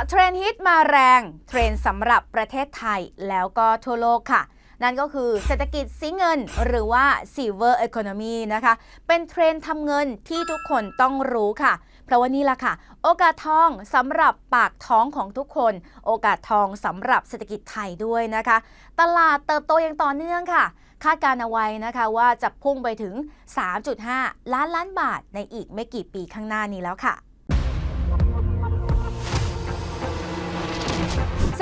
ะเทรนฮิตมาแรง เทรนสำหรับประเทศไทยแล้วก็ทั่วโลกค่ะ นั่นก็คือเศรษฐกิจสีเงินหรือว่า silver economy นะคะ เป็นเทรนทำเงินที่ทุกคนต้องรู้ค่ะ เพราะว่านี่ละค่ะ โอกาสทองสำหรับปากท้องของทุกคน โอกาสทองสำหรับเศรษฐกิจไทยด้วยนะคะ ตลาดเติบโตอย่างต่อเนื่องค่ะคาดการณ์เอาไว้นะคะว่าจะพุ่งไปถึง 3.5 ล้านล้านบาทในอีกไม่กี่ปีข้างหน้านี้แล้วค่ะ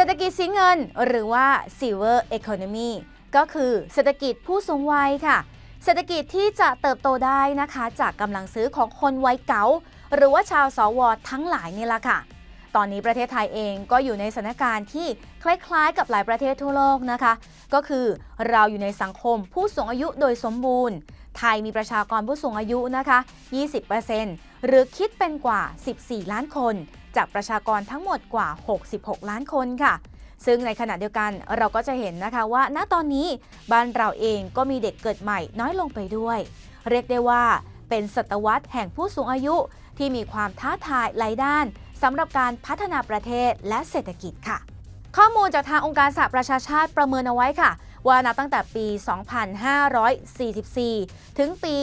เศรษฐกิจสีเงินหรือว่า silver economy ก็คือเศรษฐกิจผู้สูงวัยค่ะ เศรษฐกิจที่จะเติบโตได้นะคะ จากกำลังซื้อของคนวัยเก๋าหรือว่าชาวสวทั้งหลายนี่แหละค่ะ ตอนนี้ประเทศไทยเองก็อยู่ในสถานการณ์ที่คล้ายๆ กับหลายประเทศทั่วโลกนะคะ ก็คือเราอยู่ในสังคมผู้สูงอายุโดยสมบูรณ์ ไทยมีประชากรผู้สูงอายุนะคะ 20%หรือคิดเป็นกว่า 14 ล้านคน จากประชากรทั้งหมดกว่า 66 ล้านคนค่ะ ซึ่งในขณะเดียวกันเราก็จะเห็นนะคะว่า ณตอนนี้บ้านเราเองก็มีเด็กเกิดใหม่น้อยลงไปด้วย เรียกได้ว่าเป็นศตวรรษแห่งผู้สูงอายุที่มีความท้าทายหลายด้านสำหรับการพัฒนาประเทศและเศรษฐกิจค่ะ ข้อมูลจากทางองค์การสหประชาชาติประเมินเอาไว้ค่ะ ว่านับตั้งแต่ปี 2544 ถึงปี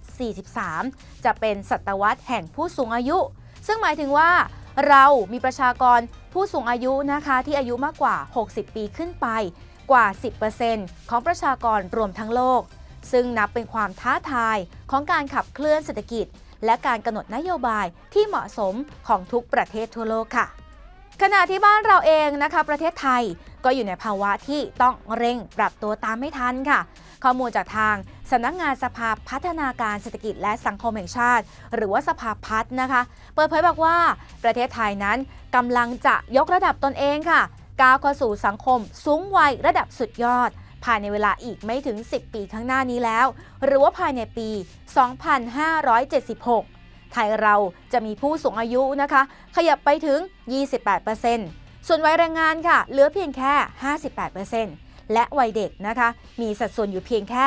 2643 จะเป็นศตวรรษแห่งผู้สูงอายุ ซึ่งหมายถึงว่าเรามีประชากรผู้สูงอายุนะคะที่อายุมากกว่า 60 ปีขึ้นไปกว่า 10%ของประชากรรวมทั้งโลก ซึ่งนับเป็นความท้าทายของการขับเคลื่อนเศรษฐกิจ และการกำหนดนโยบายที่เหมาะสมของทุกประเทศทั่วโลกค่ะ ขณะที่บ้านเราเองนะคะ ประเทศไทย ก็อยู่ในภาวะที่ต้องเร่งปรับตัวตามไม่ทันค่ะ ข้อมูลจากทางสำนักงานสภาพัฒนาการเศรษฐกิจและสังคมแห่งชาติ หรือว่าสภาพัฒน์นะคะ เปิดเผยบอกว่าประเทศไทยนั้นกำลังจะยกระดับตนเองค่ะก้าวเข้าสู่สังคมสูงวัยระดับสุดยอด ภายในเวลาอีกไม่ถึง 10 ปีข้างหน้านี้แล้ว หรือว่าภายในปี 2576 ไทยเราจะมีผู้สูงอายุนะคะ ขยับไปถึง 28% ส่วนวัยแรงงานค่ะ เหลือเพียงแค่ 58%และวัยเด็กนะคะ มีสัดส่วนอยู่เพียงแค่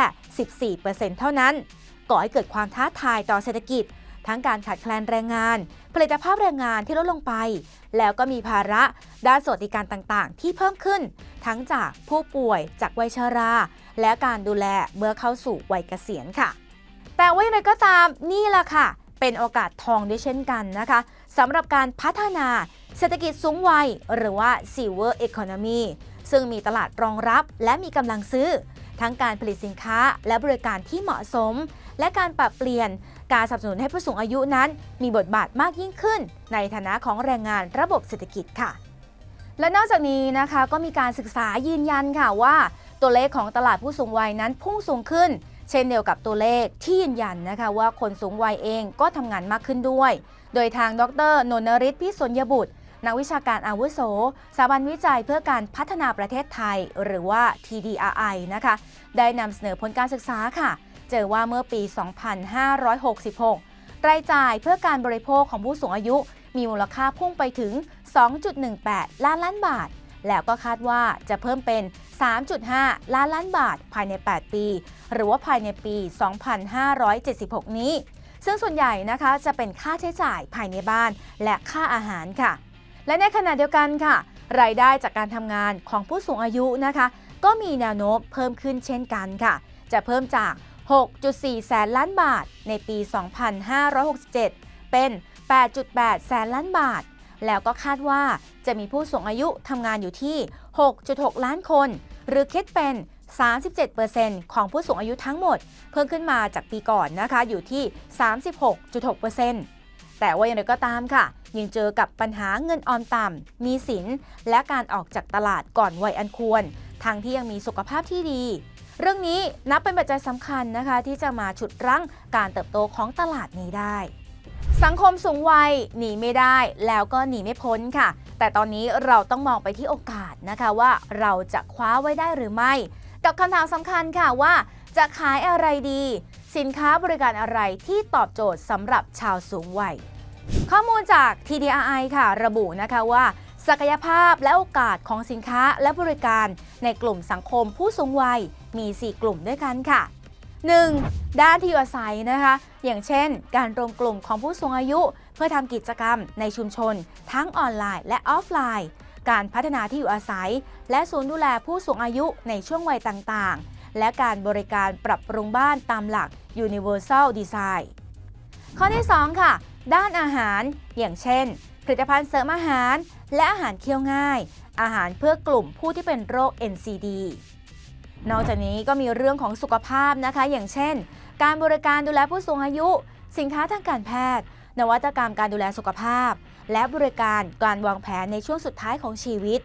14%เท่านั้นก่อให้เกิดความท้าทายต่อเศรษฐกิจ ทั้งการขาดแคลนแรงงาน ผลิตภาพแรงงานที่ลดลงไป แล้วก็มีภาระด้านสวัสดิการต่างๆ ที่เพิ่มขึ้น ทั้งจากผู้ป่วยจากวัยชรา และการดูแลเมื่อเข้าสู่วัยเกษียณค่ะ แต่ว่าอย่างไรก็ตามนี่แหละค่ะ เป็นโอกาสทองด้วยเช่นกันนะคะสำหรับการพัฒนา เศรษฐกิจสูงวัยหรือว่า silver economy ซึ่งมีตลาดรองรับและมีกำลังซื้อ ทั้งการผลิตสินค้าและบริการที่เหมาะสม และการปรับเปลี่ยนการสนับสนุนให้ผู้สูงอายุนั้น มีบทบาทมากยิ่งขึ้น ในฐานะของแรงงานระบบเศรษฐกิจค่ะ และนอกจากนี้นะคะก็มีการศึกษายืนยันค่ะว่า ตัวเลขของตลาดผู้สูงวัยนั้นพุ่งสูงขึ้น เช่นเดียวกับตัวเลขที่ยืนยันนะคะว่าคนสูงวัยเองก็ทำงานมากขึ้นด้วย โดยทางดรนนริศพิศนยบุตร นักวิชาการอาวุโสสถาบันวิจัยเพื่อการพัฒนาประเทศไทย หรือว่า TDRI นะคะ ได้นำเสนอผลการศึกษาค่ะ เจอว่าเมื่อปี 2566 รายจ่ายเพื่อการบริโภคของผู้สูงอายุ มีมูลค่าพุ่งไปถึง 2.18 ล้านล้านบาท แล้วก็คาดว่าจะเพิ่มเป็น 3.5 ล้านล้านบาท ภายใน 8 ปี หรือว่าภายในปี 2576 นี้ซึ่งส่วนใหญ่นะคะจะเป็นค่าใช้จ่ายภายในบ้านและค่าอาหารค่ะ และในขณะเดียวกันค่ะ รายได้จากการทำงานของผู้สูงอายุนะคะ ก็มีแนวโน้มเพิ่มขึ้นเช่นกันค่ะ จะเพิ่มจาก 6.4 แสนล้านบาท ในปี 2567 เป็น 8.8 แสนล้านบาท แล้วก็คาดว่าจะมีผู้สูงอายุทำงานอยู่ที่ 6.6 ล้านคน หรือคิดเป็น 37%ของผู้สูงอายุทั้งหมด เพิ่มขึ้นมาจากปีก่อนนะคะอยู่ที่ 36.6% แต่ว่าอย่างไรก็ตามค่ะ ยังเจอกับปัญหาเงินออมต่ำ มีสิน และการออกจากตลาดก่อนวัยอันควร ทั้งที่ยังมีสุขภาพที่ดี เรื่องนี้นับเป็นปัจจัยสำคัญนะคะ ที่จะมาฉุดรั้งการเติบโตของตลาดนี้ได้ สังคมสูงวัยหนีไม่ได้แล้วก็หนีไม่พ้นค่ะ แต่ตอนนี้เราต้องมองไปที่โอกาสนะคะว่าเราจะคว้าไว้ได้หรือไม่ กับคำถามสำคัญค่ะว่า จะขายอะไรดีสินค้าบริการอะไรที่ตอบโจทย์สำหรับชาวสูงวัย ข้อมูลจาก TDRI ค่ะ ระบุนะคะว่า ศักยภาพและโอกาสของสินค้าและบริการในกลุ่มสังคมผู้สูงวัยมี 4 กลุ่มด้วยกันค่ะ 1. ด้านที่อยู่อาศัยนะคะ อย่างเช่น การรวมกลุ่มของผู้สูงอายุ เพื่อทำกิจกรรมในชุมชน ทั้งออนไลน์และออฟไลน์ การพัฒนาที่อยู่อาศัย และศูนย์ดูแลผู้สูงอายุในช่วงวัยต่างๆ และการบริการปรับปรุงบ้านตามหลัก Universal Design ข้อที่ 2 ค่ะ ด้านอาหาร อย่างเช่น ผลิตภัณฑ์เสริมอาหาร และอาหารเคี้ยวง่าย อาหารเพื่อกลุ่มผู้ที่เป็นโรค NCD นอกจากนี้ก็มีเรื่องของสุขภาพนะคะ อย่างเช่น การบริการดูแลผู้สูงอายุ สินค้าทางการแพทย์ นวัตกรรมการดูแลสุขภาพ และบริการการวางแผนในช่วงสุดท้ายของชีวิต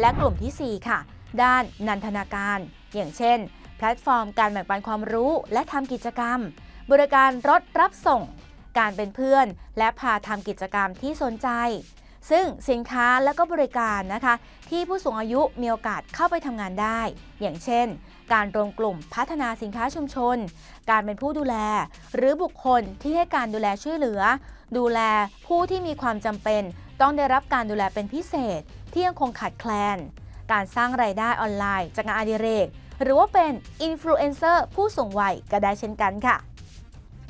และกลุ่มทีสี่4 ค่ะ ด้านนันทนาการ อย่างเช่น แพลตฟอร์มการแบ่งปันความรู้และทำกิจกรรม บริการรถรับส่ง การเป็นเพื่อน และพาทำกิจกรรมที่สนใจ ซึ่งสินค้าและก็บริการนะคะ ที่ผู้สูงอายุมีโอกาสเข้าไปทำงานได้ อย่างเช่น การรวมกลุ่มพัฒนาสินค้าชุมชน การเป็นผู้ดูแล หรือบุคคลที่ให้การดูแลช่วยเหลือ ดูแลผู้ที่มีความจำเป็น ต้องได้รับการดูแลเป็นพิเศษ ที่ยังคงขาดแคลน การสร้างไรายได้ออนไลน์จากงานอดิเรกหรือว่าเป็นอินฟลูเอนเซอร์ผู้สูงวัยก็ได้เช่นกันค่ะ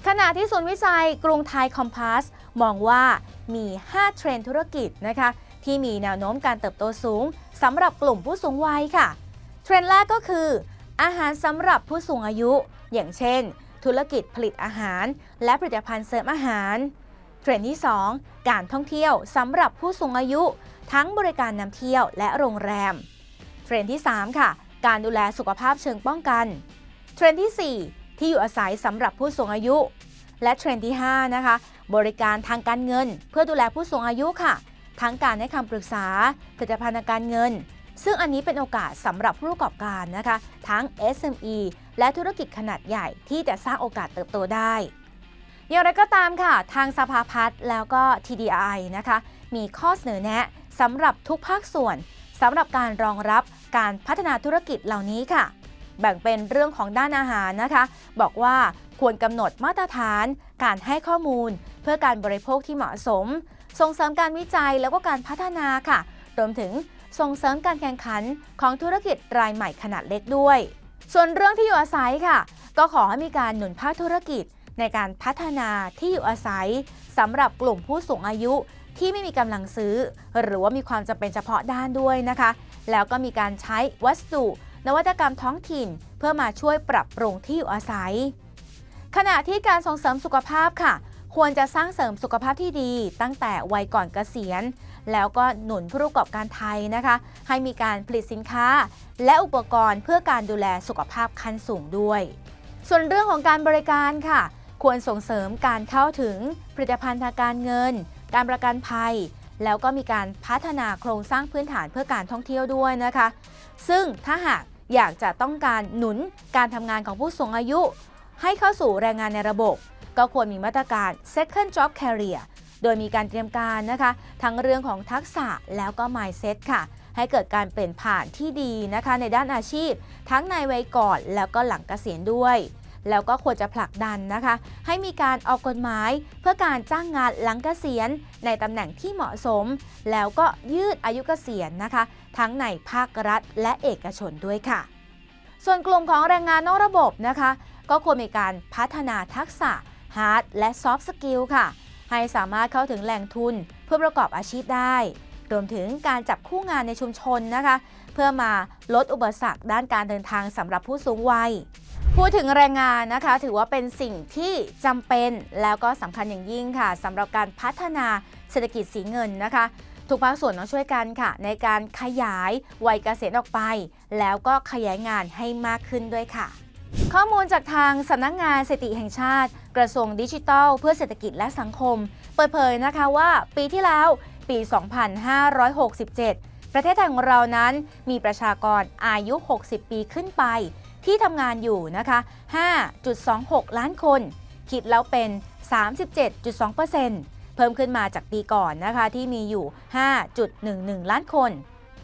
ขณะที่ศูนย์วิจัยกรุงไทยคอมพาสมองว่ามี 5 เทรนด์ธุรกิจนะคะที่มีแนวโน้มการเติบโตสูงสำหรับกลุ่มผู้สูงวัยค่ะ เทรนด์แรกก็คือ อาหารสำหรับผู้สูงอายุ อย่างเช่น ธุรกิจผลิตอาหาร และผลิตภัณฑ์เสริมอาหาร เทรนด์ที่ 2 การท่องเที่ยวสำหรับผู้สูงอายุ ทั้งบริการนำเที่ยวและโรงแรม เทรนด์ที่ 3 ค่ะ การดูแลสุขภาพเชิงป้องกัน เทรนด์ที่ 4 ที่อยู่อาศัยสำหรับผู้สูงอายุ และเทรนด์ที่ 5 นะคะ บริการทางการเงิน เพื่อดูแลผู้สูงอายุค่ะ ทั้งการให้คำปรึกษาผลิตภัณฑ์ทางการเงิน ซึ่งอันนี้เป็นโอกาสสำหรับผู้ประกอบการนะคะ ทั้ง SME และธุรกิจขนาดใหญ่ที่จะสร้างโอกาสเติบโตได้อย่างไรก็ตามค่ะ ทางสภาพัฒน์แล้วก็ TDI นะคะ มีข้อเสนอแนะสำหรับทุกภาคส่วนสำหรับการรองรับการพัฒนาธุรกิจเหล่านี้ค่ะ แบ่งเป็นเรื่องของด้านอาหารนะคะ บอกว่าควรกำหนดมาตรฐาน การให้ข้อมูล เพื่อการบริโภคที่เหมาะสม ส่งเสริมการวิจัยแล้วก็การพัฒนาค่ะ รวมถึงส่งเสริมการแข่งขันของธุรกิจรายใหม่ขนาดเล็กด้วย ส่วนเรื่องที่อยู่อาศัยค่ะ ก็ขอให้มีการหนุนภาคธุรกิจ ในการพัฒนาที่อยู่อาศัยสำหรับกลุ่มผู้สูงอายุที่ไม่มีกำลังซื้อ หรือว่ามีความจำเป็นเฉพาะด้านด้วยนะคะ แล้วก็มีการใช้วัสดุ นวัตกรรมท้องถิ่น เพื่อมาช่วยปรับปรุงที่อยู่อาศัย ขณะที่การส่งเสริมสุขภาพค่ะ ควรจะสร้างเสริมสุขภาพที่ดี ตั้งแต่วัยก่อนเกษียณ แล้วก็หนุนผู้ประกอบการไทยนะคะ ให้มีการผลิตสินค้า และอุปกรณ์เพื่อการดูแลสุขภาพขั้นสูงด้วย ส่วนเรื่องของการบริการค่ะ ควรส่งเสริมการเข้าถึงผลิตภัณฑ์ทางการเงิน การประกันภัยแล้วก็มีการพัฒนาโครงสร้างพื้นฐานเพื่อการท่องเที่ยวด้วยนะคะ ซึ่งถ้าหาก อยากจะต้องการหนุนการทำงานของผู้สูงอายุ ให้เข้าสู่แรงงานในระบบ ก็ควรมีมาตรการ second job career โดยมีการเตรียมการนะคะ ทั้งเรื่องของทักษะแล้วก็ mindset ค่ะ ให้เกิดการเปลี่ยนผ่านที่ดีนะคะในด้านอาชีพ ทั้งในวัยก่อนแล้วก็หลังเกษียณด้วย แล้วก็ควรจะผลักดันนะคะ ให้มีการออกกฎหมายเพื่อการจ้างงานหลังเกษียณ ในตำแหน่งที่เหมาะสม แล้วก็ยืดอายุเกษียณนะคะ ทั้งในภาครัฐและเอกชนด้วยค่ะ ส่วนกลุ่มของแรงงานนอกระบบนะคะ ก็ควรมีการพัฒนาทักษะ Hard และ Soft Skill ค่ะ ให้สามารถเข้าถึงแหล่งทุนเพื่อประกอบอาชีพได้ รวมถึงการจับคู่งานในชุมชนนะคะ เพื่อมาลดอุปสรรคด้านการเดินทางสำหรับผู้สูงวัย พูดถึงแรงงานนะคะ ถือว่าเป็นสิ่งที่จำเป็นแล้วก็สำคัญอย่างยิ่งค่ะสำหรับการพัฒนาเศรษฐกิจสีเงินนะคะ ทุกภาคส่วนต้องช่วยกันค่ะ ในการขยายวัยเกษียณออกไป แล้วก็ขยายงานให้มากขึ้นด้วยค่ะ ข้อมูลจากทางสำนักงงานสถิติแห่งชาติ กระทรวงดิจิทัล เพื่อเศรษฐกิจและสังคม เปิดเผยนะคะว่า ปีที่แล้วปี 2567 ประเทศไทยของเรานั้นมีประชากรอายุ 60 ปีขึ้นไป ที่ทำงานอยู่นะคะ 5.26 ล้านคน คิดแล้วเป็น 37.2%เพิ่มขึ้นมาจากปีก่อนนะคะที่มีอยู่ 5.11 ล้านคน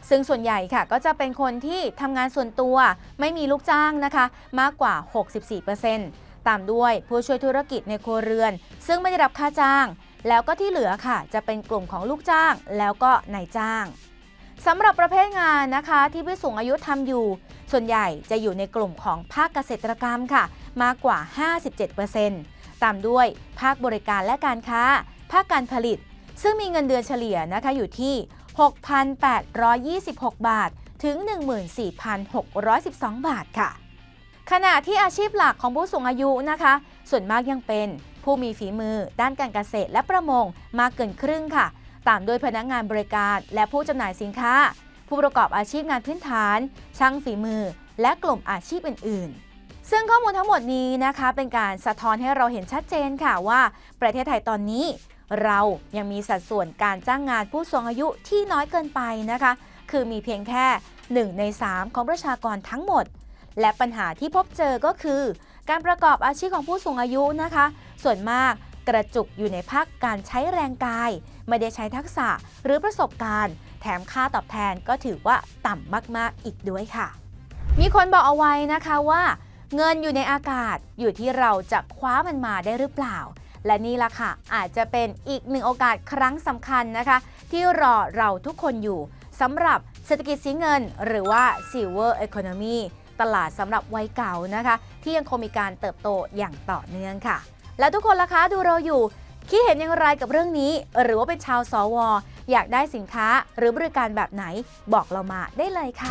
ซึ่งส่วนใหญ่ค่ะก็จะเป็นคนที่ทำงานส่วนตัวไม่มีลูกจ้างนะคะ มากกว่า 64%ตามด้วยผู้ช่วยธุรกิจในครัวเรือน ซึ่งไม่ได้รับค่าจ้าง แล้วก็ที่เหลือค่ะ จะเป็นกลุ่มของลูกจ้างแล้วก็นายจ้าง สำหรับประเภทงานนะคะที่ผู้สูงอายุทำอยู่ ส่วนใหญ่จะอยู่ในกลุ่มของภาคเกษตรกรรมค่ะ มากกว่า 57%ตามด้วยภาคบริการและการค้า ภาคการผลิต ซึ่งมีเงินเดือนเฉลี่ยนะคะอยู่ที่ 6,826 บาท ถึง 14,612 บาทค่ะ ขณะที่อาชีพหลักของผู้สูงอายุนะคะ ส่วนมากยังเป็นผู้มีฝีมือ ด้านการเกษตรและประมงมากเกินครึ่งค่ะ ตามด้วยพนักงานบริการ และผู้จำหน่ายสินค้า ผู้ประกอบอาชีพงานพื้นฐาน ช่างฝีมือ และกลุ่มอาชีพอื่น ๆซึ่งข้อมูลทั้งหมดนี้นะคะ เป็นการสะท้อนให้เราเห็นชัดเจนค่ะว่าประเทศไทยตอนนี้ เรายังมีสัดส่วนการจ้างงานผู้สูงอายุที่น้อยเกินไปนะคะ คือมีเพียงแค่ 1 ใน 3 ของประชากรทั้งหมด และปัญหาที่พบเจอก็คือ การประกอบอาชีพของผู้สูงอายุนะคะ ส่วนมาก กระจุกอยู่ในภาคการใช้แรงกาย ไม่ได้ใช้ทักษะหรือประสบการณ์ แถมค่าตอบแทนก็ถือว่าต่ำมากๆอีกด้วยค่ะ มีคนบอกเอาไว้นะคะว่า เงินอยู่ในอากาศอยู่ที่เราจะคว้ามันมาได้หรือเปล่า และนี่ล่ะค่ะ อาจจะเป็นอีกหนึ่งโอกาสครั้งสำคัญนะคะ ที่รอเราทุกคนอยู่สำหรับเศรษฐกิจสีเงิน หรือว่า Silver Economy ตลาดสำหรับวัยเก่านะคะ ที่ยังคงมีการเติบโตอย่างต่อเนื่องค่ะ แล้วทุกคนล่ะคะดูเราอยู่ คิดเห็นอย่างไรกับเรื่องนี้ หรือว่าเป็นชาวสว อยากได้สินค้าหรือบริการแบบไหน บอกเรามาได้เลยค่ะ